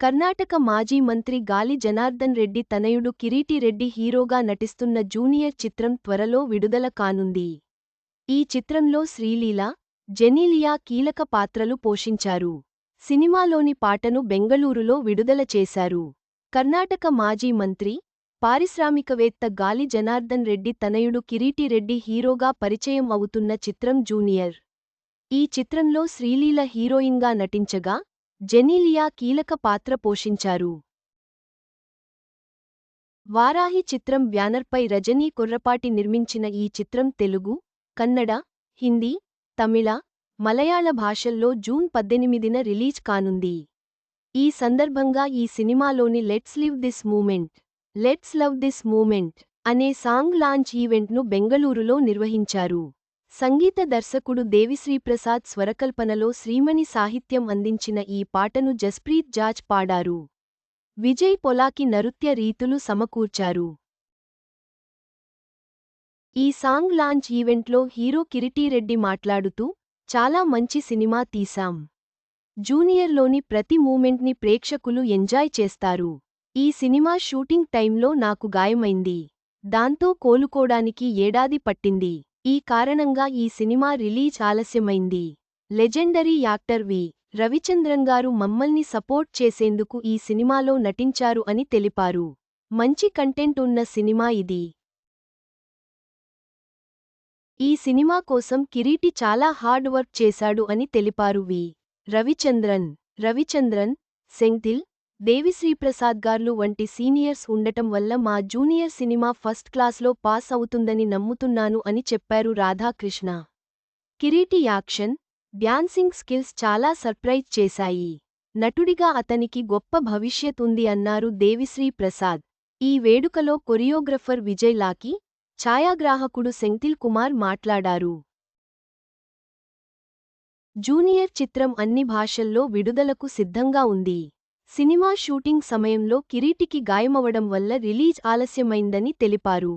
కర్ణాటక మాజీ మంత్రి గాలి జనార్దన్ రెడ్డి తనయుడు కిరీటి రెడ్డి హీరోగా నటిస్తున్న జూనియర్ చిత్రం త్వరలో విడుదల కానుంది. ఈ చిత్రంలో శ్రీలీల జెనీలియా కీలక పాత్రలు పోషించారు. సినిమాలోని పాటను బెంగళూరులో విడుదల చేశారు. కర్ణాటక మాజీ మంత్రి పారిశ్రామికవేత్త గాలి జనార్దన్ రెడ్డి తనయుడు కిరీటి రెడ్డి హీరోగా పరిచయం అవుతున్న చిత్రం జూనియర్. ఈ చిత్రంలో శ్రీలీల హీరోయిన్గా నటించగా జెనీలియా కీలక పాత్ర పోషించారు. వారాహి చిత్రం బ్యానర్పై రజనీ కుర్రపాటి నిర్మించిన ఈ చిత్రం తెలుగు కన్నడ హిందీ తమిళ మలయాళ భాషల్లో జూన్ పద్దెనిమిదిన రిలీజ్ కానుంది. ఈ సందర్భంగా ఈ సినిమాలోని let's live this moment let's love this moment అనే సాంగ్ లాంచ్ ఈవెంట్ను బెంగళూరులో నిర్వహించారు. సంగీత దర్శకుడు దేవిశ్రీప్రసాద్ స్వరకల్పనలో శ్రీమణి సాహిత్యం అందించిన ఈ పాటను జస్ప్రీత్ జాజ్ పాడారు. విజయ్ పొలాకి నృత్య రీతులు సమకూర్చారు. ఈ సాంగ్ లాంచ్ ఈవెంట్లో హీరో కిరిటీరెడ్డి మాట్లాడుతూ చాలా మంచి సినిమా తీశాం. జూనియర్లోని ప్రతి మూమెంట్ని ప్రేక్షకులు ఎంజాయ్ చేస్తారు. ఈ సినిమా షూటింగ్ టైంలో నాకు గాయమైంది. దాంతో కోలుకోడానికి ఏడాది పట్టింది. ఈ కారణంగా ఈ సినిమా రిలీజ్ ఆలస్యమైంది. Legendary actor V. రవిచంద్రన్ గారు మమ్మల్ని సపోర్ట్ చేసేందుకు ఈ సినిమాలో నటించారు అని తెలిపారు. మంచి కంటెంట్ ఉన్న సినిమా ఇది. ఈ సినిమా కోసం కిరీటి చాలా హార్డ్ వర్క్ చేశాడు అని తెలిపారు వి. రవిచంద్రన్. రవిచంద్రన్ సెంథిల్ దేవిశ్రీప్రసాద్ గార్లు వంటి సీనియర్స్ ఉండటం వల్ల మా జూనియర్ సినిమా ఫస్ట్ క్లాస్లో పాస్ అవుతుందని నమ్ముతున్నాను అని చెప్పారు Radhakrishna. Kireeti action dancing skills చాలా సర్ప్రైజ్ చేశాయి. నటుడిగా అతనికి గొప్ప భవిష్యత్ ఉంది అన్నారు దేవిశ్రీ ప్రసాద్ ఈ వేడుకలో కొరియోగ్రఫర్ విజయ్ లాకి ఛాయాగ్రాహకుడు సెంథిల్ కుమార్ మాట్లాడారు. జూనియర్ చిత్రం అన్ని భాషల్లో విడుదలకు సిద్ధంగా ఉంది. సినిమా షూటింగ్ సమయంలో కిరీటికి గాయమవడం వల్ల రిలీజ్ ఆలస్యమైందని తెలిపారు.